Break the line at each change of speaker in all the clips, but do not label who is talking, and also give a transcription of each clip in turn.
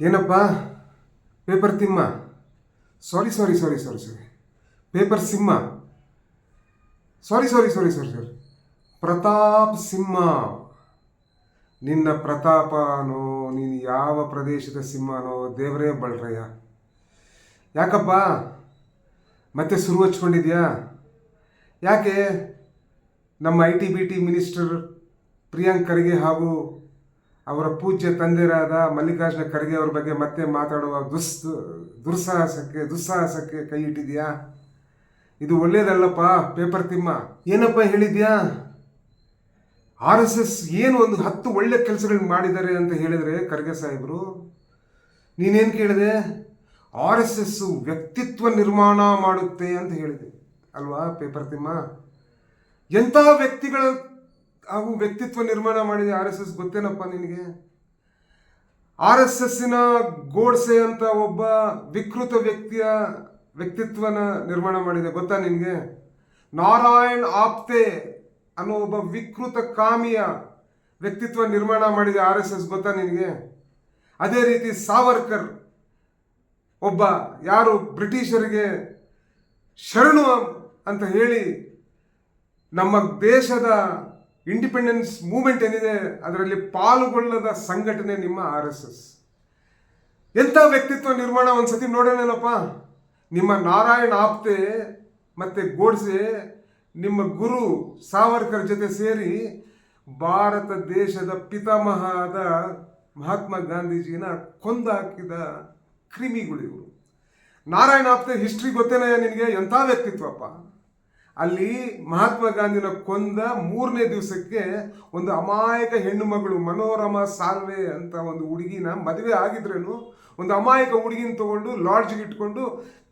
ಏನಪ್ಪ? Paper Thimma. Sorry sorry sorry sorry sorry paper Simha. Sorry sorry sorry sorry sorry Pratap Simha. ನಿನ್ನ ಪ್ರತಾಪನೋ, ನೀನು ಯಾವ ಪ್ರದೇಶದ ಸಿಂಹನೋ, ದೇವರೇ ಬಳ್ರಯ್ಯ. ಯಾಕಪ್ಪ? ಮತ್ತೆ ಶುರು ಹಚ್ಕೊಂಡಿದ್ಯಾ? ಯಾಕೆ? ನಮ್ಮ I T B T minister ಪ್ರಿಯಾಂಕರಿಗೆ ಹಾಗೂ ಅವರ ಪೂಜ್ಯ ತಂದೆರಾದ ಮಲ್ಲಿಕಾರ್ಜುನ ಖರ್ಗೆ ಅವರ ಬಗ್ಗೆ ಮತ್ತೆ ಮಾತಾಡುವ ದುಸ್ ದುಸ್ಸಾಹಸಕ್ಕೆ ದುಸ್ಸಾಹಸಕ್ಕೆ ಕೈ ಇಟ್ಟಿದ್ಯಾ ಇದು ಒಳ್ಳೇದಲ್ಲಪ್ಪ, ಪೇಪರ್ ತಿಮ್ಮ. ಏನಪ್ಪ ಹೇಳಿದ್ಯಾ? ಆರ್ ಎಸ್ ಎಸ್ ಏನು ಒಂದು ಹತ್ತು ಒಳ್ಳೆ ಕೆಲಸಗಳು ಮಾಡಿದ್ದಾರೆ ಅಂತ ಹೇಳಿದರೆ ಖರ್ಗೆ ಸಾಹೇಬರು, ನೀನೇನು ಕೇಳಿದೆ? ಆರ್ ಎಸ್ ಎಸ್ ವ್ಯಕ್ತಿತ್ವ ನಿರ್ಮಾಣ ಮಾಡುತ್ತೆ ಅಂತ ಹೇಳಿದೆ. ಅಲ್ವಾ ಪೇಪರ್ ತಿಮ್ಮ? ಎಂಥ ವ್ಯಕ್ತಿಗಳ ಹಾಗೂ ವ್ಯಕ್ತಿತ್ವ ನಿರ್ಮಾಣ ಮಾಡಿದೆ ಆರ್ ಎಸ್ ಎಸ್, ಗೊತ್ತೇನಪ್ಪ ನಿನಗೆ? ಆರ್ ಎಸ್ ಎಸ್ಸಿನ ಗೋಡ್ಸೆ ಅಂತ ಒಬ್ಬ ವಿಕೃತ ವ್ಯಕ್ತಿಯ ವ್ಯಕ್ತಿತ್ವನ ನಿರ್ಮಾಣ ಮಾಡಿದೆ, ಗೊತ್ತಾ ನಿನಗೆ? ನಾರಾಯಣ್ ಆಪ್ತೆ ಅನ್ನೋ ಒಬ್ಬ ವಿಕೃತ ಕಾಮಿಯ ವ್ಯಕ್ತಿತ್ವ ನಿರ್ಮಾಣ ಮಾಡಿದೆ ಆರ್ ಎಸ್ ಎಸ್, ಗೊತ್ತಾ ನಿನಗೆ? ಅದೇ ರೀತಿ ಸಾವರ್ಕರ್ ಒಬ್ಬ, ಯಾರು ಬ್ರಿಟಿಷರಿಗೆ ಶರಣು ಅಂತ ಹೇಳಿ ನಮ್ಮ ದೇಶದ ಇಂಡಿಪೆಂಡೆನ್ಸ್ ಮೂವ್ಮೆಂಟ್ ಏನಿದೆ, ಅದರಲ್ಲಿ ಪಾಲ್ಗೊಳ್ಳದ ಸಂಘಟನೆ ನಿಮ್ಮ ಆರ್ ಎಸ್ ಎಸ್. ಎಂಥ ವ್ಯಕ್ತಿತ್ವ ನಿರ್ಮಾಣ ಒಂದ್ಸತಿ ನೋಡೋಣೇನಪ್ಪ? ನಿಮ್ಮ ನಾರಾಯಣ ಆಪ್ತೆ ಮತ್ತು ಗೋಡ್ಸೆ, ನಿಮ್ಮ ಗುರು ಸಾವರ್ಕರ್ ಜೊತೆ ಸೇರಿ ಭಾರತ ದೇಶದ ಪಿತಾಮಹದ ಮಹಾತ್ಮ ಗಾಂಧೀಜಿನ ಕೊಂದಾಕಿದ ಕ್ರಿಮಿಗಳು ಇವರು. ನಾರಾಯಣ ಆಪ್ತೆ ಹಿಸ್ಟ್ರಿ ಗೊತ್ತೇನಯ್ಯ ನಿನಗೆ? ಎಂಥ ವ್ಯಕ್ತಿತ್ವಪ್ಪ? ಅಲ್ಲಿ ಮಹಾತ್ಮ ಗಾಂಧಿನ ಕೊಂದ ಮೂರನೇ ದಿವಸಕ್ಕೆ ಒಂದು ಅಮಾಯಕ ಹೆಣ್ಣು ಮಗಳು ಮನೋರಮ ಸಾಲ್ವೆ ಅಂತ ಒಂದು ಹುಡುಗಿನ ಮದುವೆ ಆಗಿದ್ರೇನು, ಒಂದು ಅಮಾಯಕ ಹುಡುಗಿನ ತಗೊಂಡು ಲಾಡ್ಜ್ಗೆ ಇಟ್ಕೊಂಡು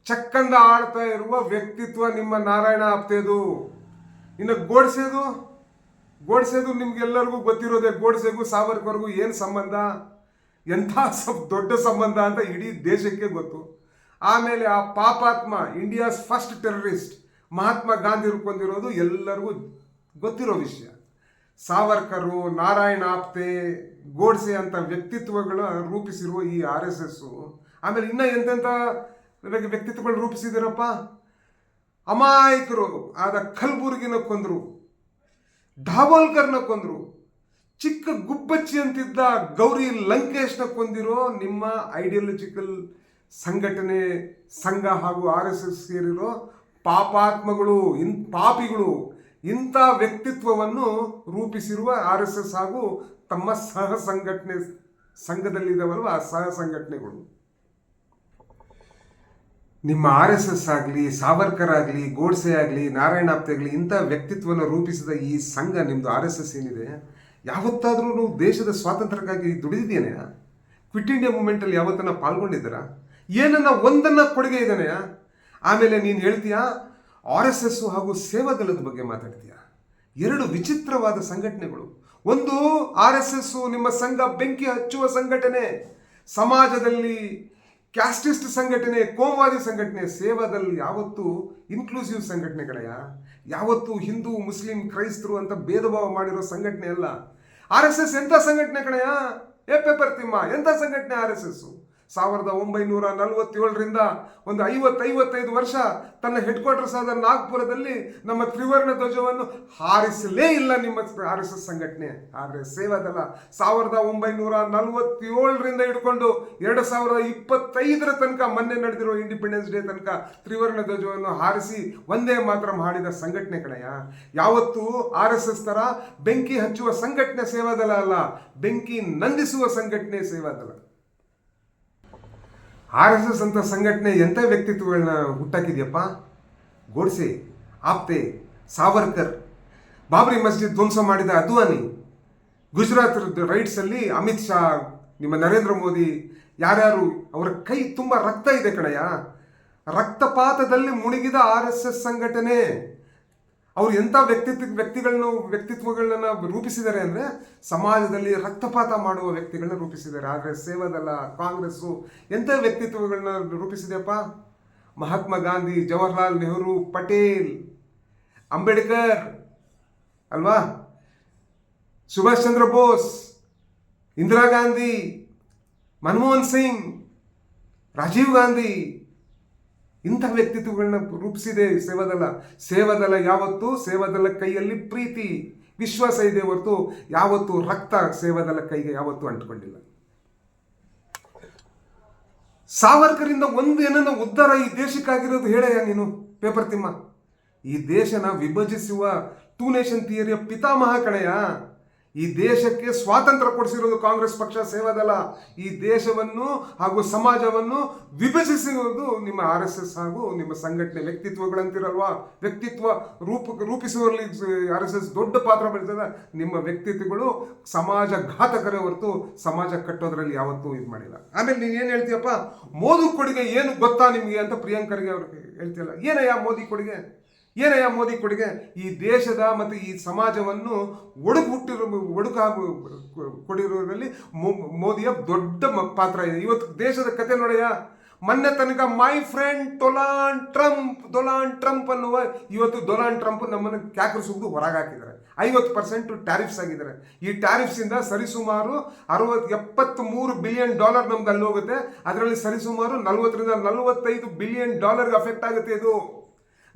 ಚಕ್ಕಂದ ಆಡ್ತಾ ಇರುವ ವ್ಯಕ್ತಿತ್ವ ನಿಮ್ಮ ನಾರಾಯಣ ಆಪ್ತೇದು. ಇನ್ನು ಗೋಡ್ಸೇದು? ಗೋಡ್ಸೇದು ನಿಮ್ಗೆಲ್ಲರಿಗೂ ಗೊತ್ತಿರೋದೆ ಗೋಡ್ಸೆಗೂ ಸಾವರ್ಕರ್ಗೂ ಏನು ಸಂಬಂಧ? ಎಂಥ ಸಬ್ ದೊಡ್ಡ ಸಂಬಂಧ ಅಂತ ಇಡೀ ದೇಶಕ್ಕೆ ಗೊತ್ತು. ಆಮೇಲೆ ಆ ಪಾಪಾತ್ಮ, India's first terrorist. Mahatma Gandhi ಕೊಂದಿರೋದು ಎಲ್ಲರಿಗೂ ಗೊತ್ತಿರೋ ವಿಷಯ. ಸಾವರ್ಕರು, ನಾರಾಯಣ ಆಪ್ತೆ, ಗೋಡ್ಸೆ ಅಂತ ವ್ಯಕ್ತಿತ್ವಗಳ ರೂಪಿಸಿರುವ ಈ ಆರ್ ಎಸ್ ಎಸ್ಸು ಆಮೇಲೆ ಇನ್ನೂ ಎಂತೆಂಥ ವ್ಯಕ್ತಿತ್ವಗಳು ರೂಪಿಸಿದಿರಪ್ಪ? ಅಮಾಯಕರು ಆದ ಕಲ್ಬುರ್ಗಿನ ಕೊಂದರು ಢಾಬೋಲ್ಕರ್ನ ಕೊಂದರು, ಚಿಕ್ಕ ಗುಬ್ಬಚ್ಚಿ ಅಂತಿದ್ದ ಗೌರಿ ಲಂಕೇಶ್ನ ಕೊಂದಿರೋ ನಿಮ್ಮ ಐಡಿಯಾಲಜಿಕಲ್ ಸಂಘಟನೆ ಸಂಘ ಹಾಗೂ ಆರ್ ಎಸ್ ಎಸ್ ಸೇರಿರೋ ಪಾಪಾತ್ಮಗಳು, ಇನ್, ಪಾಪಿಗಳು, ಇಂಥ ವ್ಯಕ್ತಿತ್ವವನ್ನು ರೂಪಿಸಿರುವ ಆರ್ ಎಸ್ ಎಸ್ ಹಾಗೂ ತಮ್ಮ ಸಹ ಸಂಘಟನೆ ಸಂಘದಲ್ಲಿದ್ದಾವಲ್ವ ಆ ಸಹ ಸಂಘಟನೆಗಳು ನಿಮ್ಮ ಆರ್ ಎಸ್ ಎಸ್ ಆಗಲಿ, ಸಾವರ್ಕರ್ ಆಗಲಿ, ಗೋಡ್ಸೆ ಆಗಲಿ ನಾರಾಯಣಾಪ್ತೆ ಆಗಲಿ, ಇಂಥ ವ್ಯಕ್ತಿತ್ವವನ್ನು ರೂಪಿಸಿದ ಈ ಸಂಘ ನಿಮ್ಮದು ಆರ್ ಎಸ್ ಎಸ್ ಏನಿದೆ? ಯಾವತ್ತಾದರೂ ದೇಶದ ಸ್ವಾತಂತ್ರ್ಯಕ್ಕಾಗಿ ದುಡಿದಿದ್ದೇನೆಯಾ ಕ್ವಿಟ್ ಇಂಡಿಯಾ ಮೂಮೆಂಟಲ್ಲಿ ಯಾವತ್ತನ್ನ ಪಾಲ್ಗೊಂಡಿದ್ದೀರಾ? ಏನನ್ನ ಒಂದನ್ನು ಕೊಡುಗೆ ಇದ್ದಾನೆಯ ಆಮೇಲೆ ನೀನು ಹೇಳ್ತೀಯಾ, ಆರ್ ಎಸ್ ಎಸ್ ಹಾಗೂ ಸೇವಾದಳದ ಬಗ್ಗೆ ಮಾತಾಡ್ತೀಯಾ? ಎರಡು ವಿಚಿತ್ರವಾದ ಸಂಘಟನೆಗಳು. ಒಂದು ಆರ್ ಎಸ್ ಎಸ್ ನಿಮ್ಮ ಸಂಘ ಬೆಂಕಿ ಹಚ್ಚುವ ಸಂಘಟನೆ, ಸಮಾಜದಲ್ಲಿ ಕ್ಯಾಸ್ಟಿಸ್ಟ್ ಸಂಘಟನೆ ಕೋಮವಾದಿ ಸಂಘಟನೆ ಸೇವಾದಲ್ಲಿ ಯಾವತ್ತೂ ಇನ್ಕ್ಲೂಸಿವ್ ಸಂಘಟನೆಗಳಯ್ಯ? ಯಾವತ್ತೂ ಹಿಂದೂ, ಮುಸ್ಲಿಂ, ಕ್ರೈಸ್ತರು ಅಂತ ಭೇದ ಭಾವ ಮಾಡಿರೋ ಸಂಘಟನೆ ಅಲ್ಲ. ಆರ್ ಎಸ್ ಎಸ್ ಎಂಥ ಸಂಘಟನೆ ಕಣಯ್ಯ? ಏ ಪೇಪರ್ ತಿಮ್ಮ, ಎಂಥ ಸಂಘಟನೆ ಆರ್ ಎಸ್ ಎಸ್? ಸಾವಿರದ ಒಂಬೈನೂರ ನಲವತ್ತೇಳರಿಂದ ಒಂದು ಐವತ್ತೈವತ್ತೈದು ವರ್ಷ ತನ್ನ ಹೆಡ್ ಕ್ವಾರ್ಟರ್ಸ್ ಆದ ನಾಗ್ಪುರದಲ್ಲಿ ನಮ್ಮ ತ್ರಿವರ್ಣ ಧ್ವಜವನ್ನು ಹಾರಿಸಲೇ ಇಲ್ಲ ನಿಮ್ಮ ಆರ್ ಎಸ್ ಎಸ್ ಸಂಘಟನೆ. ಆದರೆ ಸೇವಾದಲ್ಲ ಸಾವಿರದ ಒಂಬೈನೂರ ನಲವತ್ತೇಳರಿಂದ ಹಿಡ್ಕೊಂಡು ಎರಡು ಸಾವಿರದ ಇಪ್ಪತ್ತೈದರ ತನಕ ಮೊನ್ನೆ ನಡೆದಿರೋ ಇಂಡಿಪೆಂಡೆನ್ಸ್ ಡೇ ತನಕ ತ್ರಿವರ್ಣ ಧ್ವಜವನ್ನು ಹಾರಿಸಿ ಒಂದೇ ಮಾತ್ರ ಮಾಡಿದ ಸಂಘಟನೆ ಕಣಯ್ಯ. ಯಾವತ್ತೂ ಆರ್ ಎಸ್ ಎಸ್ ಥರ ಬೆಂಕಿ ಹಚ್ಚುವ ಸಂಘಟನೆ ಸೇವಾದಲ ಅಲ್ಲ, ಬೆಂಕಿ ನಂದಿಸುವ ಸಂಘಟನೆ ಸೇವಾದಳ ಆರ್ ಎಸ್ ಎಸ್ ಅಂತ ಸಂಘಟನೆ ಎಂಥ ವ್ಯಕ್ತಿತ್ವಗಳನ್ನ ಹುಟ್ಟಾಕಿದೆಯಪ್ಪ? ಗೋಡ್ಸೆ, ಆಪ್ತೆ, ಸಾವರ್ಕರ್, ಬಾಬ್ರಿ ಮಸ್ಜಿದ್ ಧ್ವಂಸ ಮಾಡಿದ ಅದ್ವಾನಿ. ಗುಜರಾತ್ ರೈಟ್ಸಲ್ಲಿ ಅಮಿತ್ ಶಾ, ನಿಮ್ಮ ನರೇಂದ್ರ ಮೋದಿ, ಯಾರ್ಯಾರು ಅವರ ಕೈ ತುಂಬ ರಕ್ತ ಇದೆ ಕಣಯ್ಯ. ರಕ್ತಪಾತದಲ್ಲಿ ಮುಳುಗಿದ ಆರ್ ಎಸ್ ಎಸ್ ಸಂಘಟನೆ. ಅವ್ರು ಎಂಥ ವ್ಯಕ್ತಿತ್ವ ವ್ಯಕ್ತಿಗಳನ್ನು ವ್ಯಕ್ತಿತ್ವಗಳನ್ನ ರೂಪಿಸಿದ್ದಾರೆ ಅಂದರೆ ಸಮಾಜದಲ್ಲಿ ರಕ್ತಪಾತ ಮಾಡುವ ವ್ಯಕ್ತಿಗಳನ್ನ ರೂಪಿಸಿದ್ದಾರೆ. ಆದರೆ ಸೇವಾದಲ್ಲ ಕಾಂಗ್ರೆಸ್ಸು ಎಂಥ ವ್ಯಕ್ತಿತ್ವಗಳನ್ನ ರೂಪಿಸಿದೆಯಪ್ಪ? ಮಹಾತ್ಮ ಗಾಂಧಿ, ಜವಾಹರ್ಲಾಲ್ ನೆಹರು, ಪಟೇಲ್, ಅಂಬೇಡ್ಕರ್ ಅಲ್ವಾ? ಸುಭಾಷ್ ಚಂದ್ರ ಬೋಸ್, ಇಂದಿರಾ ಗಾಂಧಿ, ಮನಮೋಹನ್ ಸಿಂಗ್, ರಾಜೀವ್ ಗಾಂಧಿ ಇಂಥ ವ್ಯಕ್ತಿತ್ವಗಳನ್ನ ರೂಪಿಸಿದೆ ಸೇವಾದಳ. ಸೇವಾದಳ ಯಾವತ್ತು ಸೇವಾದಲ ಕೈಯಲ್ಲಿ ಪ್ರೀತಿ, ವಿಶ್ವಾಸ ಇದೆ ಹೊರತು ಯಾವತ್ತು ರಕ್ತ ಸೇವಾದಲ ಕೈಗೆ ಯಾವತ್ತೂ ಅಂಟ್ಕೊಂಡಿಲ್ಲ. ಸಾವರ್ಕರಿಂದ ಒಂದು ಏನನ್ನ ಉದ್ಧಾರ ಈ ದೇಶಕ್ಕಾಗಿರೋದು ಹೇಳಯ್ಯ ನೀನು, ಪೇಪರ್ ತಿಮ್ಮ. ಈ ದೇಶನ ವಿಭಜಿಸುವ ಟೂ ನೇಷನ್ ಥಿಯರಿಯ ಪಿತಾಮಹ ಕಣಯ್ಯ. ಈ ದೇಶಕ್ಕೆ ಸ್ವಾತಂತ್ರ್ಯ ಕೊಡಿಸಿರೋದು ಕಾಂಗ್ರೆಸ್ ಪಕ್ಷ ಸೇವಾದಲ್ಲ ಈ ದೇಶವನ್ನು ಹಾಗೂ ಸಮಾಜವನ್ನು ವಿಭಜಿಸಿರುವುದು ನಿಮ್ಮ ಆರ್ ಎಸ್ ಎಸ್ ಹಾಗೂ ನಿಮ್ಮ ಸಂಘಟನೆ ವ್ಯಕ್ತಿತ್ವಗಳಂತಿರಲ್ವಾ? ವ್ಯಕ್ತಿತ್ವ ರೂಪ, ರೂಪಿಸುವಲ್ಲಿ ಆರ್ ಎಸ್ ಎಸ್ ದೊಡ್ಡ ಪಾತ್ರ ಬೆಳೆದ ನಿಮ್ಮ ವ್ಯಕ್ತಿತ್ವಗಳು ಸಮಾಜ ಘಾತಕರೇ ಹೊರತು ಸಮಾಜ ಕಟ್ಟೋದ್ರಲ್ಲಿ ಯಾವತ್ತೂ ಇದು ಮಾಡಿಲ್ಲ. ಆಮೇಲೆ ನೀನು ಏನು ಹೇಳ್ತೀಯಪ್ಪ? ಮೋದಿ ಕೊಡುಗೆ ಏನು ಗೊತ್ತಾ ನಿಮಗೆ ಅಂತ ಪ್ರಿಯಾಂಕರಿಗೆ ಅವ್ರಿಗೆ ಹೇಳ್ತಿಲ್ಲ ಏನಯ್ಯ ಮೋದಿ ಕೊಡುಗೆ? ಏನಯ್ಯ ಮೋದಿ ಕೊಡುಗೆ ಈ ದೇಶದ ಮತ್ತು ಈ ಸಮಾಜವನ್ನು ಒಡಗು ಹುಟ್ಟಿರೋ ಒಡಕು ಹಾಗೂ ಕೊಡಿರೋದ್ರಲ್ಲಿ ಮೋದಿಯ ದೊಡ್ಡ ಪಾತ್ರ ಇದೆ. ಇವತ್ತು ದೇಶದ ಕತೆ ನೋಡಯ್ಯ. ಮೊನ್ನೆ ತನಕ my friend Donald Trump Donald Trump ಅನ್ನುವ ಇವತ್ತು ಡೊನಾಲ್ಡ್ ಟ್ರಂಪ್ ನಮ್ಮನ್ನು ಕ್ಯಾಕರಿಸುವುದು ಹೊರಗಾಕಿದ್ದಾರೆ. ಐವತ್ತು ಪರ್ಸೆಂಟ್ ಟ್ಯಾರಿಫ್ಸ್ ಆಗಿದ್ದಾರೆ. ಈ ಟ್ಯಾರಿಫ್ಸ್ ಇಂದ ಸರಿಸುಮಾರು ಅರವತ್ತು ಎಪ್ಪತ್ತ್ ಮೂರು ಬಿಲಿಯನ್ ಡಾಲರ್ ನಮ್ಗೆ ಅಲ್ಲಿ ಹೋಗುತ್ತೆ. ಅದರಲ್ಲಿ ಸರಿಸುಮಾರು ನಲ್ವತ್ತರಿಂದ ನಲವತ್ತೈದು ಬಿಲಿಯನ್ ಡಾಲರ್ಗೆ ಅಫೆಕ್ಟ್ ಆಗುತ್ತೆ ಇದು.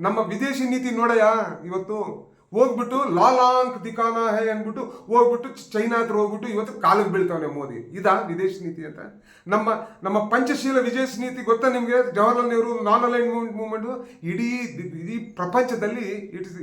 ನಮ್ಮ ವಿದೇಶಿ ನೀತಿ ನೋಡಯ್ಯ, ಇವತ್ತು ಹೋಗ್ಬಿಟ್ಟು ಲಾಲಾಂಕ್ ದಿಕಾನ ಹೇ ಅಂದ್ಬಿಟ್ಟು ಹೋಗ್ಬಿಟ್ಟು ಚೈನಾ ಹತ್ರ ಹೋಗ್ಬಿಟ್ಟು ಇವತ್ತು ಕಾಲಿಗೆ ಬೀಳ್ತಾವನೆ ಮೋದಿ. ಇದಾ ವಿದೇಶಿ ನೀತಿ ಅಂತ? ನಮ್ಮ ನಮ್ಮ ಪಂಚಶೀಲ ವಿದೇಶಿ ನೀತಿ ಗೊತ್ತಾ ನಿಮಗೆ? Jawaharlal Nehru non aligned movement ಇಡೀ ಇಡೀ ಪ್ರಪಂಚದಲ್ಲಿ ಇಟ್ಸ್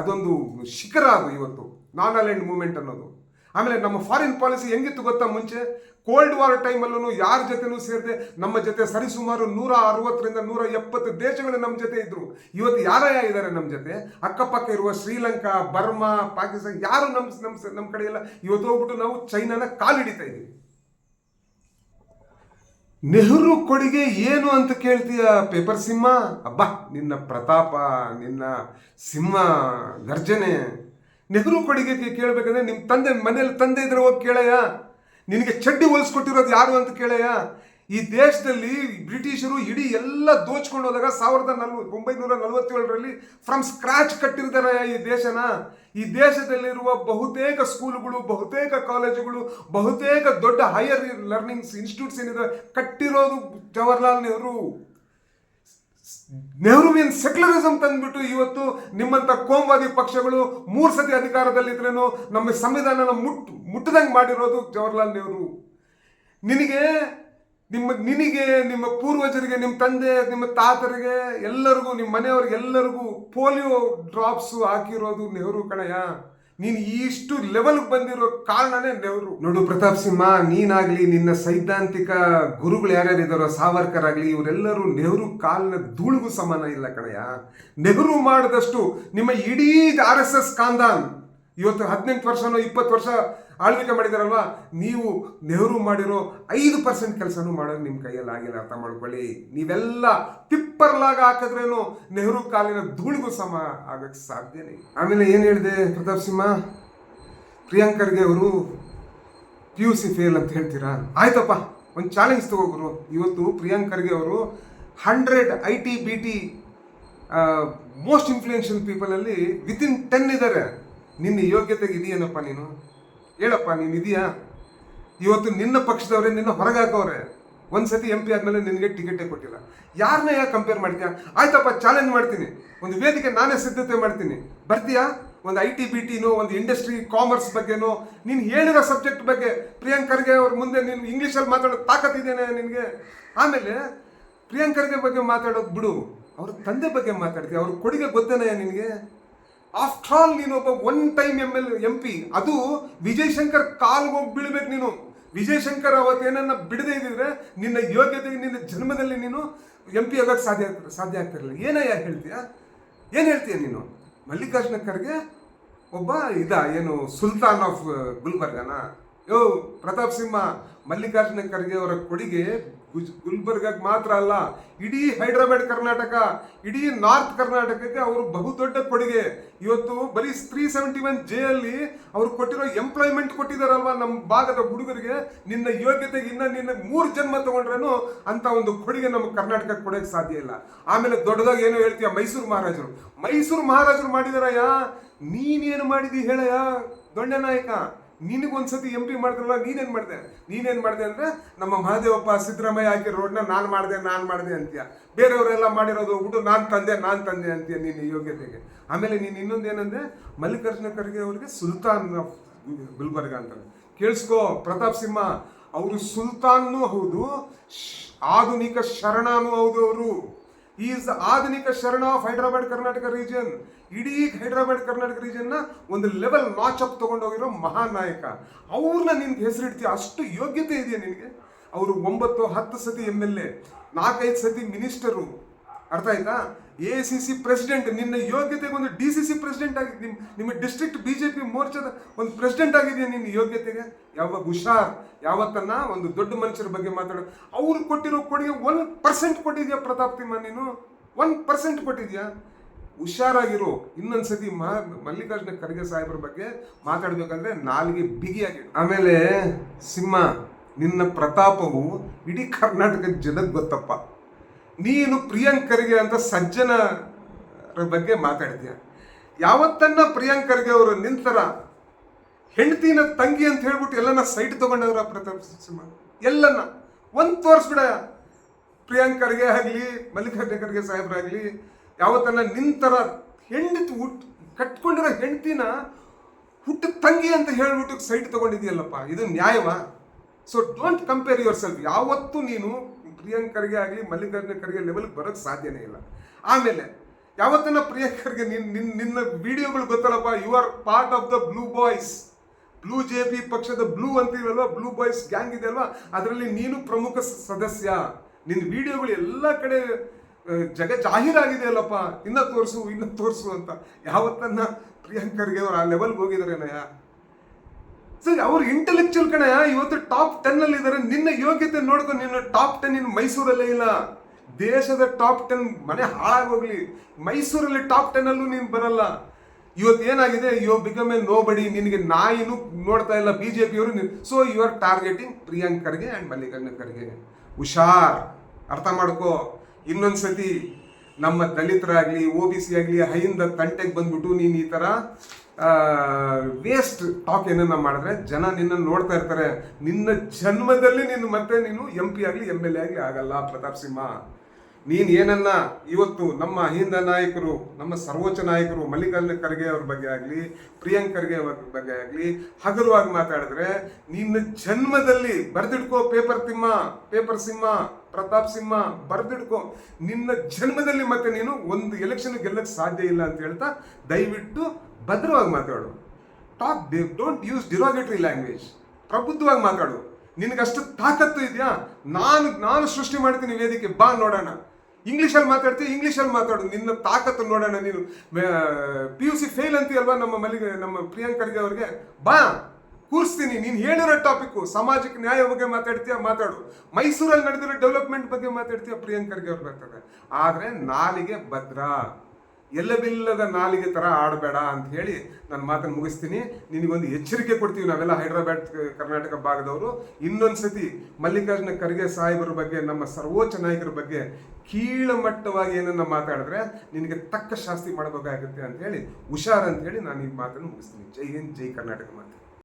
ಅದೊಂದು ಶಿಖರ ಅದು ಇವತ್ತು. ನಾನ್ ಅಲೈನ್ ಮೂವ್ಮೆಂಟ್ ಅನ್ನೋದು. ಆಮೇಲೆ ನಮ್ಮ ಫಾರಿನ್ ಪಾಲಿಸಿ ಹೆಂಗಿತ್ತು ಗೊತ್ತಾ ಮುಂಚೆ? ಕೋಲ್ಡ್ ವಾರ್ ಟೈಮಲ್ಲೂ ಯಾರ ಜೊತೆನೂ ಸೇರಿದೆ ನಮ್ಮ ಜೊತೆ ಸರಿಸುಮಾರು ನೂರ ಅರವತ್ತರಿಂದ ನೂರ ಎಪ್ಪತ್ತು ದೇಶಗಳು ನಮ್ಮ ಜೊತೆ ಇದ್ರು. ಇವತ್ತು ಯಾರ ಇದ್ದಾರೆ ನಮ್ಮ ಜೊತೆ? ಅಕ್ಕಪಕ್ಕ ಇರುವ ಶ್ರೀಲಂಕಾ, ಬರ್ಮಾ, ಪಾಕಿಸ್ತಾನ ಯಾರು ನಮ್ಮ ನಮ್ಮ ನಮ್ಮ ಕಡೆ ಇಲ್ಲ. ಇವತ್ತು ಹೋಗ್ಬಿಟ್ಟು ನಾವು ಚೈನಾನ ಕಾಲಿಡಿತಾ ಇದ್ದೀವಿ ನೆಹರು ಕೊಡುಗೆ ಏನು ಅಂತ ಕೇಳ್ತೀಯ ಪೇಪರ್ ಸಿಂಹ? ಅಬ್ಬಾ, ನಿನ್ನ ಪ್ರತಾಪ, ನಿನ್ನ ಸಿಂಹ ಗರ್ಜನೆ. ನೆಹರು ಕೊಡುಗೆ ಕೇಳಬೇಕಂದ್ರೆ ನಿಮ್ಮ ತಂದೆ ಮನೇಲಿ ತಂದೆ ಇದ್ರೆ ಹೋಗಿ ಕೇಳಯ್ಯ. ನಿನಗೆ ಚಡ್ಡಿ ಹೊಲಿಸ್ಕೊಟ್ಟಿರೋದು ಯಾರು ಅಂತ ಕೇಳಯ್ಯ. ಈ ದೇಶದಲ್ಲಿ ಬ್ರಿಟಿಷರು ಇಡೀ ಎಲ್ಲ ದೋಚ್ಕೊಂಡು ಹೋದಾಗ ಸಾವಿರದ ನಲ್ವ ಒಂಬೈನೂರ ನಲವತ್ತೇಳರಲ್ಲಿ ಫ್ರಮ್ ಸ್ಕ್ರಾಚ್ ಕಟ್ಟಿರ್ತಾರೆ ಈ ದೇಶನ. ಈ ದೇಶದಲ್ಲಿರುವ ಬಹುತೇಕ ಸ್ಕೂಲ್ಗಳು ಬಹುತೇಕ ಕಾಲೇಜುಗಳು ಬಹುತೇಕ ದೊಡ್ಡ ಹೈಯರ್ ಲರ್ನಿಂಗ್ಸ್ ಇನ್ಸ್ಟಿಟ್ಯೂಟ್ಸ್ ಏನಿದೆ, ಕಟ್ಟಿರೋದು ಜವಾಹರ್ಲಾಲ್ ನೆಹರು. ನೆಹರುವಿಯನ್ ಸೆಕ್ಯುಲರಿಸಂ ತಂದ್ಬಿಟ್ಟು ಇವತ್ತು ನಿಮ್ಮಂತ ಕೋಮವಾದಿ ಪಕ್ಷಗಳು ಮೂರು ಸತಿ ಅಧಿಕಾರದಲ್ಲಿದ್ರೇನು ನಮ್ಮ ಸಂವಿಧಾನನ ಮುಟ್, ಮುಟ್ಟದಂಗೆ ಮಾಡಿರೋದು ಜವಾಹರ್ಲಾಲ್ ನೆಹರು. ನಿನಗೆ ನಿಮ್ಮ ನಿನಗೆ ನಿಮ್ಮ ಪೂರ್ವಜರಿಗೆ, ನಿಮ್ಮ ತಂದೆ, ನಿಮ್ಮ ತಾತರಿಗೆ, ಎಲ್ಲರಿಗೂ, ನಿಮ್ಮ ಮನೆಯವ್ರಿಗೆ ಎಲ್ಲರಿಗೂ ಪೋಲಿಯೋ ಡ್ರಾಪ್ಸು ಹಾಕಿರೋದು ನೆಹರು ಕಣಯ್ಯ. ನೀನು ಇಷ್ಟು ಲೆವೆಲ್ಗೆ ಬಂದಿರೋ ಕಾರಣನೇ ನೆಹರು ನೋಡು ಪ್ರತಾಪ್ ಸಿಂಹ, ನೀನಾಗ್ಲಿ, ನಿನ್ನ ಸೈದ್ಧಾಂತಿಕ ಗುರುಗಳು ಯಾರ್ಯಾರು ಇದಾರೋ ಸಾವರ್ಕರ್ ಆಗಲಿ ಇವರೆಲ್ಲರೂ ನೆಹರು ಕಾಲಿನ ಧೂಳಿಗೂ ಸಮಾನ ಇಲ್ಲ ಕಣಯ್ಯ. ನೆಹರು ಮಾಡಿದಷ್ಟು ನಿಮ್ಮ ಇಡೀ ಆರ್ ಎಸ್ ಎಸ್ ಕಾಂದಾನ್ ಇವತ್ತು ಹದಿನೆಂಟು ವರ್ಷನೋ ಇಪ್ಪತ್ತು ವರ್ಷ ಆಳ್ವಿಕೆ ಮಾಡಿದಾರಲ್ವ? ನೀವು ನೆಹರು ಮಾಡಿರೋ ಐದು ಪರ್ಸೆಂಟ್ ಕೆಲಸನೂ ಮಾಡೋದು ನಿಮ್ಮ ಕೈಯಲ್ಲಿ ಆಗಿಲ್ಲ, ಅರ್ಥ ಮಾಡ್ಕೊಳ್ಳಿ. ನೀವೆಲ್ಲ ಟಿಪ್ಪರ್ಲಾಗ ಹಾಕಿದ್ರೇನು ನೆಹರು ಕಾಲಿನ ಧೂಳಿಗೂ ಸಮ ಆಗಕ್ಕೆ ಸಾಧ್ಯನೇ. ಆಮೇಲೆ ಏನು ಹೇಳಿದೆ ಪ್ರತಾಪ್ ಸಿಂಹ? ಪ್ರಿಯಾಂಕರ್ಗೆ ಅವರು ಪಿ ಯು ಸಿ ಫೇಲ್ ಅಂತ ಹೇಳ್ತೀರಾ? ಆಯ್ತಪ್ಪ, ಒಂದು ಚಾಲೆಂಜ್ ತಗೋಗ್ರು ಇವತ್ತು ಪ್ರಿಯಾಂಕರ್ಗೆ ಅವರು hundred I T B T most influential ಪೀಪಲಲ್ಲಿ within ten ಇದ್ದಾರೆ ನಿನ್ನ ಯೋಗ್ಯತೆಗೆ ಇದೆಯೇನಪ್ಪ ನೀನು? ಹೇಳಪ್ಪ, ನೀನು ಇದೆಯಾ? ಇವತ್ತು ನಿನ್ನ ಪಕ್ಷದವರೇ, ನಿನ್ನ ಹೊರಗಾಕವ್ರೆ. ಒಂದ್ಸತಿ ಎಂ ಪಿ ಆದ್ಮೇಲೆ ನಿನಗೆ ಟಿಕೆಟೇ ಕೊಟ್ಟಿಲ್ಲ. ಯಾರನ್ನ ಯಾಕೆ ಕಂಪೇರ್ ಮಾಡ್ತೀಯಾ? ಆಯ್ತಪ್ಪ ಚಾಲೆಂಜ್ ಮಾಡ್ತೀನಿ. ಒಂದು ವೇದಿಕೆ ನಾನೇ ಸಿದ್ಧತೆ ಮಾಡ್ತೀನಿ. ಬರ್ತೀಯಾ? ಒಂದು ಐ ಟಿ ಬಿ ಟಿನೋ ಒಂದು ಇಂಡಸ್ಟ್ರಿ ಕಾಮರ್ಸ್ ಬಗ್ಗೆನೋ, ನೀನು ಹೇಳಿರೋ ಸಬ್ಜೆಕ್ಟ್ ಬಗ್ಗೆ ಪ್ರಿಯಾಂಕರ್ಗೆ ಅವ್ರ ಮುಂದೆ ನೀನು ಇಂಗ್ಲೀಷಲ್ಲಿ ಮಾತಾಡೋ ತಾಕತ್ತಿದ್ದೇನೆ ನಿನಗೆ? ಆಮೇಲೆ ಪ್ರಿಯಾಂಕರ್ಗೆ ಬಗ್ಗೆ ಮಾತಾಡೋದು ಬಿಡು. ಅವ್ರ ತಂದೆ ಬಗ್ಗೆ ಮಾತಾಡ್ತೀಯ? ಅವ್ರ ಕೊಡುಗೆ ಗೊತ್ತೇನಯ್ಯ ನಿನಗೆ? ಆಫ್ಟರ್ ಆಲ್ ನೀನು ಒಬ್ಬ one time M L M P ಅದು ವಿಜಯ್ ಶಂಕರ್ ಕಾಲ್ಗೆ ಹೋಗಿ ಬೀಳ್ಬೇಕು ನೀನು. ವಿಜಯ್ ಶಂಕರ್ ಅವತ್ತೇನನ್ನ ಬಿಡದೇ ಇದ್ದಿದ್ರೆ ನಿನ್ನ ಯೋಗ್ಯತೆಗೆ ನಿನ್ನ ಜನ್ಮದಲ್ಲಿ ನೀನು ಎಂ ಪಿ ಆಗೋಕ್ಕೆ ಸಾಧ್ಯ ಆಗ್ತ- ಸಾಧ್ಯ ಆಗ್ತಿರಲಿಲ್ಲ ಏನಯ್ಯ ಹೇಳ್ತೀಯ? ಏನು ಹೇಳ್ತೀಯ ನೀನು? ಮಲ್ಲಿಕಾರ್ಜುನ ಖರ್ಗೆ ಒಬ್ಬ ಇದ, ಏನು, ಸುಲ್ತಾನ್ ಆಫ್ ಗುಲ್ಬರ್ಗನ? ಯೋ, ಪ್ರತಾಪ್ ಸಿಂಹ ಮಲ್ಲಿಕಾರ್ಜುನ ಖರ್ಗೆ ಅವರ ಕೊಡುಗೆ ಗುಜ್ ಗುಲ್ಬರ್ಗಕ್ಕೆ ಮಾತ್ರ ಅಲ್ಲ, ಇಡೀ ಹೈದರಾಬಾದ್ ಕರ್ನಾಟಕ, ಇಡೀ ನಾರ್ತ್ ಕರ್ನಾಟಕಕ್ಕೆ ಅವರು ಬಹುದೊಡ್ಡ ಕೊಡುಗೆ. ಇವತ್ತು ಬರೀ ತ್ರೀ ಸೆವೆಂಟಿ ಒನ್ ಜೆ ಅಲ್ಲಿ ಅವ್ರು ಕೊಟ್ಟಿರೋ ಎಂಪ್ಲಾಯ್ಮೆಂಟ್ ಕೊಟ್ಟಿದಾರಲ್ವಾ ನಮ್ಮ ಭಾಗದ ಹುಡುಗರಿಗೆ? ನಿನ್ನ ಯೋಗ್ಯತೆಗೆ ಇನ್ನ ನಿನ್ನ ಮೂರು ಜನ್ಮ ತಗೊಂಡ್ರೇನು ಅಂತ ಒಂದು ಕೊಡುಗೆ ನಮ್ಮ ಕರ್ನಾಟಕಕ್ಕೆ ಕೊಡೋಕೆ ಸಾಧ್ಯ ಇಲ್ಲ. ಆಮೇಲೆ ದೊಡ್ಡದಾಗಿ ಏನೋ ಹೇಳ್ತೀಯ ಮೈಸೂರು ಮಹಾರಾಜರು. ಮೈಸೂರು ಮಹಾರಾಜರು ಮಾಡಿದಾರಯ್ಯ? ನೀನೇನು ಮಾಡಿದಿ ಹೇಳಯ್ಯ, ದೊಡ್ಡ ನಾಯಕ? ನಿನಗೊಂದ್ಸತಿ ಎಂ ಪಿ ಮಾಡಿದ್ರಲ್ಲ ನೀನೇನ್ ಮಾಡಿದೆ? ನೀನೇನ್ ಮಾಡಿದೆ ಅಂದ್ರೆ, ನಮ್ಮ ಮಹಾದೇವಪ್ಪ ಸಿದ್ದರಾಮಯ್ಯ ಹಾಕಿ ರೋಡ್ನ ನಾನು ಮಾಡಿದೆ ನಾನು ಮಾಡಿದೆ ಅಂತೀಯ. ಬೇರೆಯವರೆಲ್ಲ ಮಾಡಿರೋದು ಹೋಗ್ಬಿಟ್ಟು ನಾನು ತಂದೆ ನಾನು ತಂದೆ ಅಂತೀಯ ನಿನ್ನ ಯೋಗ್ಯತೆಗೆ. ಆಮೇಲೆ ನೀನು ಇನ್ನೊಂದು ಏನಂದ್ರೆ, ಮಲ್ಲಿಕಾರ್ಜುನ ಖರ್ಗೆ ಅವರಿಗೆ ಸುಲ್ತಾನ್ ಗುಲ್ಬರ್ಗ ಅಂತಾರೆ. ಕೇಳಿಸ್ಕೋ, ಪ್ರತಾಪ್ ಸಿಂಹ, ಅವರು ಸುಲ್ತಾನ್ನೂ ಹೌದು ಆಧುನಿಕ ಶರಣನೂ ಹೌದು ಅವರು. ಈಸ್ ಆಧುನಿಕ ಶರಣ ಆಫ್ ಹೈದರಾಬಾದ್, ಕರ್ನಾಟಕ ರೀಜನ್ ಇಡೀ ಹೈದರಾಬಾದ್ ಕರ್ನಾಟಕ ರೀಜನ್ನ ಒಂದು ಲೆವೆಲ್ ನಾಚ್ ಅಪ್ ತಗೊಂಡೋಗಿರೋ ಮಹಾನಾಯಕ ನಾಯಕ. ಅವ್ರನ್ನ ನಿನ್ಗೆ ಹೆಸರಿಡ್ತೀಯ? ಅಷ್ಟು ಯೋಗ್ಯತೆ ಇದೆಯಾ ನಿನಗೆ? ಅವರು ಒಂಬತ್ತು, ಹತ್ತು ಸತಿ ಎಂ ಎಲ್ ಎ ನಾಲ್ಕೈದು ಸತಿ ಮಿನಿಸ್ಟರು ಅರ್ಥ ಆಯ್ತಾ? ಎ ಸಿ ಸಿ ಪ್ರೆಸಿಡೆಂಟ್ ನಿನ್ನ ಯೋಗ್ಯತೆಗೆ ಒಂದು ಡಿ ಸಿ ಸಿ ಪ್ರೆಸಿಡೆಂಟ್ ಆಗಿ ನಿಮ್ ನಿಮ್ಮ ಡಿಸ್ಟ್ರಿಕ್ಟ್ ಪಿ ಮೋರ್ಚಾದ ಒಂದು ಪ್ರೆಸಿಡೆಂಟ್ ಆಗಿದೆಯಾ ನಿನ್ನ ಯೋಗ್ಯತೆಗೆ? ಯಾವಾಗ ಹುಷಾರ್? ಯಾವತ್ತನ್ನ? ಒಂದು ದೊಡ್ಡ ಮನುಷ್ಯರ ಬಗ್ಗೆ ಮಾತಾಡೋ. ಅವ್ರು ಕೊಟ್ಟಿರೋ ಕೊಡುಗೆ ಒನ್ ಪರ್ಸೆಂಟ್ ಕೊಟ್ಟಿದ್ಯಾ ಪ್ರತಾಪ್ ತಿಮ್ಮ ನೀನು? ಒನ್ ಪರ್ಸೆಂಟ್ ಕೊಟ್ಟಿದ್ಯಾ? ಹುಷಾರಾಗಿರು. ಇನ್ನೊಂದ್ಸತಿ ಮಾ, ಮಲ್ಲಿಕಾರ್ಜುನ ಖರ್ಗೆ ಸಾಹೇಬ್ರ ಬಗ್ಗೆ ಮಾತಾಡ್ಬೇಕಂದ್ರೆ ನಾಲ್ಗೆ ಬಿಗಿಯಾಗಿ ಆಮೇಲೆ ಸಿಂಹ, ನಿನ್ನ ಪ್ರತಾಪವು ಇಡೀ ಕರ್ನಾಟಕ ಜನಕ್ಕೆ ಗೊತ್ತಪ್ಪ. ನೀನು ಪ್ರಿಯಾಂಕರ್ಗೆ ಅಂತ ಸಜ್ಜನರ ಬಗ್ಗೆ ಮಾತಾಡ್ತೀಯ ಯಾವತ್ತನ್ನ ಪ್ರಿಯಾಂಕರ್ಗೆ ಅವರು ನಿಂತರ ಹೆಂಡತಿನ ತಂಗಿ ಅಂತ ಹೇಳ್ಬಿಟ್ಟು ಎಲ್ಲನ ಸೈಟ್ ತಗೊಂಡವ್ರ ಪ್ರತಾಪ್ ಸಿಂಹ? ಎಲ್ಲನ್ನ ಒಂದ್ ತೋರಿಸ್ಬಿಡ ಪ್ರಿಯಾಂಕರ್ಗೆ ಆಗಲಿ, ಮಲ್ಲಿಕಾರ್ಜುನ ಖರ್ಗೆ ಸಾಹೇಬ್ರಾಗ್ಲಿ ಯಾವತ್ತನ್ನ ನಿಂತರ ಹೆಂಡತಿ ಹುಟ್ಟು ಕಟ್ಕೊಂಡಿರೋ ಹೆಂಡತಿನ ಹುಟ್ಟು ತಂಗಿ ಅಂತ ಹೇಳಿಬಿಟ್ಟು ಸೈಟ್ ತಗೊಂಡಿದ್ಯಲ್ಲಪ್ಪ ಇದು ನ್ಯಾಯವಾ? So don't compare yourself ಯಾವತ್ತೂ ನೀನು ಪ್ರಿಯಾಂಕರ್ಗೆ ಆಗಲಿ, ಮಲ್ಲಿಕಾರ್ಜುನ ಖರ್ಗೆ ಲೆವೆಲ್ಗೆ ಬರೋಕ್ಕೆ ಸಾಧ್ಯನೇ ಇಲ್ಲ. ಆಮೇಲೆ ಯಾವತ್ತನ್ನ ಪ್ರಿಯಾಂಕರ್ಗೆ ನಿನ್ನ ನಿನ್ನ ನಿನ್ನ ವಿಡಿಯೋಗಳು ಗೊತ್ತಲ್ಲಪ್ಪ you are part of the blue boys blue J P ಪಕ್ಷದ ಬ್ಲೂ ಅಂತೀವಲ್ವ? ಬ್ಲೂ ಬಾಯ್ಸ್ ಗ್ಯಾಂಗ್ ಇದೆ ಅಲ್ವಾ ಅದರಲ್ಲಿ ನೀನು ಪ್ರಮುಖ ಸದಸ್ಯ. ನಿನ್ನ ವಿಡಿಯೋಗಳು ಎಲ್ಲ ಕಡೆ ಜಗ ಜಾಹೀರಾಗಿದೆ ಅಲ್ಲಪ್ಪ ಇನ್ನ ತೋರಿಸು ಇನ್ನ ತೋರಿಸು ಅಂತ. ಯಾವತ್ತನ್ನ ಪ್ರಿಯಾಂಕರ್ಗೆ ಅವ್ರು ಆ ಲೆವೆಲ್ಗೆ ಹೋಗಿದಾರೇನಯ್ಯ ಸರಿ, ಅವ್ರು ಇಂಟೆಲೆಕ್ಚುಯಲ್ ಕಣಯ್ಯ, ಇವತ್ತು ಟಾಪ್ ಟೆನ್ ಅಲ್ಲಿ ಇದ್ದಾರೆ ನಿನ್ನ ಯೋಗ್ಯತೆ ನೋಡ್ಕೊಂಡು ನಿನ್ನ ಟಾಪ್ ಟೆನ್ ಇನ್ ಮೈಸೂರಲ್ಲೇ ಇಲ್ಲ. ದೇಶದ ಟಾಪ್ ಟೆನ್ ಮನೆ ಹಾಳಾಗೋಗ್ಲಿ ಮೈಸೂರಲ್ಲಿ ಟಾಪ್ ಟೆನ್ ಅಲ್ಲೂ ನೀನು ಬರಲ್ಲ. ಇವತ್ತು ಏನಾಗಿದೆ? ಯು ಬಿಕಮ್ ಎ ನೋ ಬಡಿ ನಿನಗೆ ನಾಯಿನೂ ನೋಡ್ತಾ ಇಲ್ಲ. ಬಿ ಜೆ ಪಿಯವರು ಸೊ ಯು ಆರ್ ಟಾರ್ಗೆಟಿಂಗ್ ಪ್ರಿಯಾಂಕರ್ಗೆ ಆ್ಯಂಡ್ ಮಲ್ಲಿಕಾರ್ಜುನ ಖರ್ಗೆ. ಹುಷಾರ್. ಅರ್ಥ ಮಾಡ್ಕೋ. ಇನ್ನೊಂದ್ಸತಿ ನಮ್ಮ ದಲಿತರಾಗಲಿ ಓ ಬಿ ಸಿ ಆಗಲಿ, ಹೈಯಿಂದ ತಂಟೆಗೆ ಬಂದ್ಬಿಟ್ಟು ನೀನು ಈ ಥರ ವೇಸ್ಟ್ ಟಾಕ್ ಏನನ್ನ ಮಾಡಿದ್ರೆ ಜನ ನಿನ್ನನ್ನು ನೋಡ್ತಾ ಇರ್ತಾರೆ. ನಿನ್ನ ಜನ್ಮದಲ್ಲಿ ನೀನು ಮತ್ತೆ ನೀನು ಎಂ ಪಿ ಆಗಲಿ ಎಂ ಎಲ್ ಎ ಆಗಲಿ ಆಗಲ್ಲ ಪ್ರತಾಪ್ ಸಿಂಹ. ನೀನು ಏನನ್ನ ಇವತ್ತು ನಮ್ಮ ಅಹಿಂದ ನಾಯಕರು, ನಮ್ಮ ಸರ್ವೋಚ್ಚ ನಾಯಕರು ಮಲ್ಲಿಕಾರ್ಜುನ ಖರ್ಗೆ ಅವ್ರ ಬಗ್ಗೆ ಆಗಲಿ, ಪ್ರಿಯಾಂಕ್ ಖರ್ಗೆ ಅವ್ರ ಬಗ್ಗೆ ಆಗಲಿ, ಹಗಲುವಾಗಿ ಮಾತಾಡಿದ್ರೆ ನಿನ್ನ ಜನ್ಮದಲ್ಲಿ ಬರ್ದಿಡ್ಕೋ ಪೇಪರ್ ತಿಮ್ಮ ಪೇಪರ್ ಸಿಂಹ. ಪ್ರತಾಪ್ ಸಿಂಹ ಬರ್ದಿಡ್ಕೊ ನಿನ್ನ ಜನ್ಮದಲ್ಲಿ ಮತ್ತೆ ನೀನು ಒಂದು ಎಲೆಕ್ಷನ್ ಗೆಲ್ಲಕ್ಕೆ ಸಾಧ್ಯ ಇಲ್ಲ ಅಂತ ಹೇಳ್ತಾ ದಯವಿಟ್ಟು ಭದ್ರವಾಗಿ ಮಾತಾಡು. Talk don't use derogatory language ಪ್ರಬುದ್ಧವಾಗಿ ಮಾತಾಡು. ನಿನಗಷ್ಟು ತಾಕತ್ತು ಇದೆಯಾ? ನಾನು ನಾನು ಸೃಷ್ಟಿ ಮಾಡ್ತೀನಿ ವೇದಿಕೆ, ಬಾ ನೋಡೋಣ. ಇಂಗ್ಲೀಷಲ್ಲಿ ಮಾತಾಡ್ತೀವಿ ಇಂಗ್ಲೀಷಲ್ಲಿ ಮಾತಾಡು. ನಿನ್ನ ತಾಕತ್ತು ನೋಡೋಣ ನೀನು. ಪಿ ಯು ಸಿ ಫೇಲ್ ಅಂತೀಯಲ್ವಾ ನಮ್ಮ ಮಲ್ಲಿಗೆ, ನಮ್ಮ ಪ್ರಿಯಾಂಕರ್ಗೆ ಅವ್ರಿಗೆ? ಬಾ. ಕೂರಿಸ್ತೀನಿ, ನೀನು ಹೇಳಿರೋ ಟಾಪಿಕ್ಕು ಸಾಮಾಜಿಕ ನ್ಯಾಯ ಬಗ್ಗೆ ಮಾತಾಡ್ತೀಯ? ಮಾತಾಡು. ಮೈಸೂರಲ್ಲಿ ನಡೆದಿರೋ ಡೆವಲಪ್ಮೆಂಟ್ ಬಗ್ಗೆ ಮಾತಾಡ್ತೀಯ? ಪ್ರಿಯಾಂಕರ್ಗೆ ಅವ್ರು ಬರ್ತಾರೆ. ಆದರೆ ನಾಲಿಗೆ ಭದ್ರ. ಎಲ್ಲವಿಲ್ಲದ ನಾಲಿಗೆ ಥರ ಆಡಬೇಡ ಅಂತ ಹೇಳಿ ನನ್ನ ಮಾತನ್ನು ಮುಗಿಸ್ತೀನಿ. ನಿನಗೊಂದು ಎಚ್ಚರಿಕೆ ಕೊಡ್ತೀವಿ ನಾವೆಲ್ಲ ಹೈದರಾಬಾದ್, ಕರ್ನಾಟಕ ಭಾಗದವರು. ಇನ್ನೊಂದು ಸತಿ ಮಲ್ಲಿಕಾರ್ಜುನ ಖರ್ಗೆ ಸಾಹೇಬರ ಬಗ್ಗೆ, ನಮ್ಮ ಸರ್ವೋಚ್ಚ ನಾಯಕರ ಬಗ್ಗೆ ಕೀಳಮಟ್ಟವಾಗಿ ಏನನ್ನ ಮಾತಾಡಿದ್ರೆ ನಿನಗೆ ತಕ್ಕ ಶಾಸ್ತಿ ಮಾಡಬೇಕಾಗುತ್ತೆ ಅಂತ ಹೇಳಿ, ಹುಷಾರ್ ಅಂತ ಹೇಳಿ ನಾನು ಈ ಮಾತನ್ನು ಮುಗಿಸ್ತೀನಿ. ಜೈ ಹಿಂದ್, ಜೈ ಕರ್ನಾಟಕ ಮಾತು.